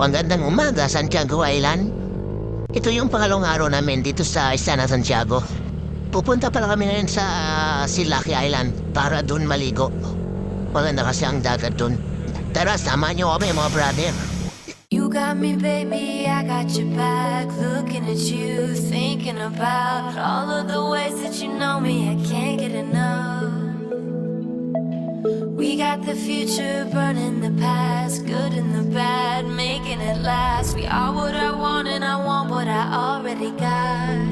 Magandang umaga, Santiago Island. Ito yung pangalawang araw namin dito sa Istana Santiago. Pupunta pala kami ngayon sa ah, Silaki Island para doon maligo. Maganda kasi ang dagat doon. Tara, sama niyo kami mga brother. You got me, baby, I got your back. Looking at you, thinking about all of the ways that you know me. I can't get enough. Got the future burning the past, good and the bad, making it last. We are what I want, and I want what I already got.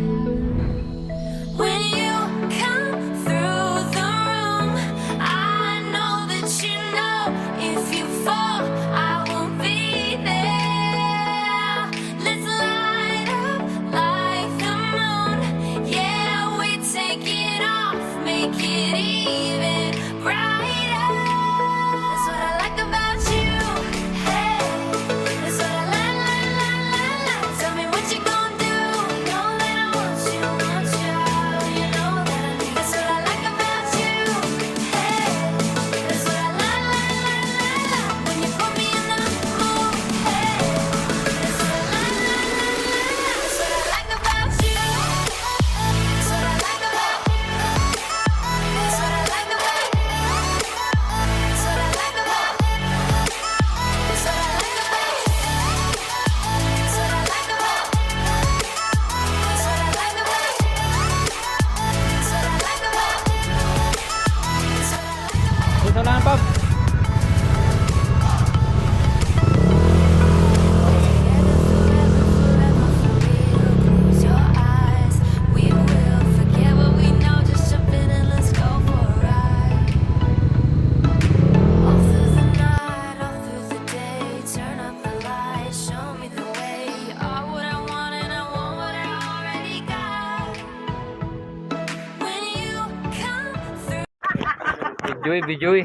Bijoy, bijoy.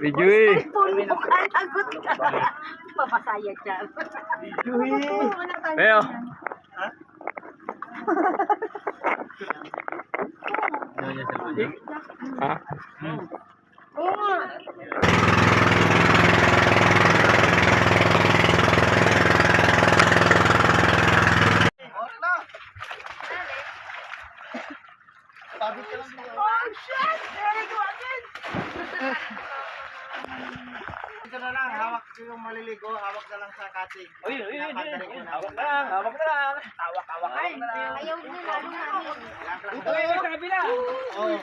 Bijoy. Pulmukan, agot ka. Papasaya siya. Bijoy. Pero. Ha? Ha? Oo. Oh shit! There you go again! Ito na lang, hawak ko yung maliligo, hawak na lang sa katig. Uy, uy, uy, hawak na lang, hawak na lang. Hawak, hawak, hawak na lang. Ayaw mo na, lumamin. Ito yung sabi lang. Oo.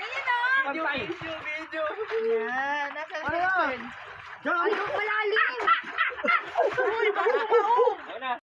Ganyan ah! na. Video, video, video. Yan, nasa ano? section. Ayaw, malalim. Uy, basta pa, oh. Ayaw na.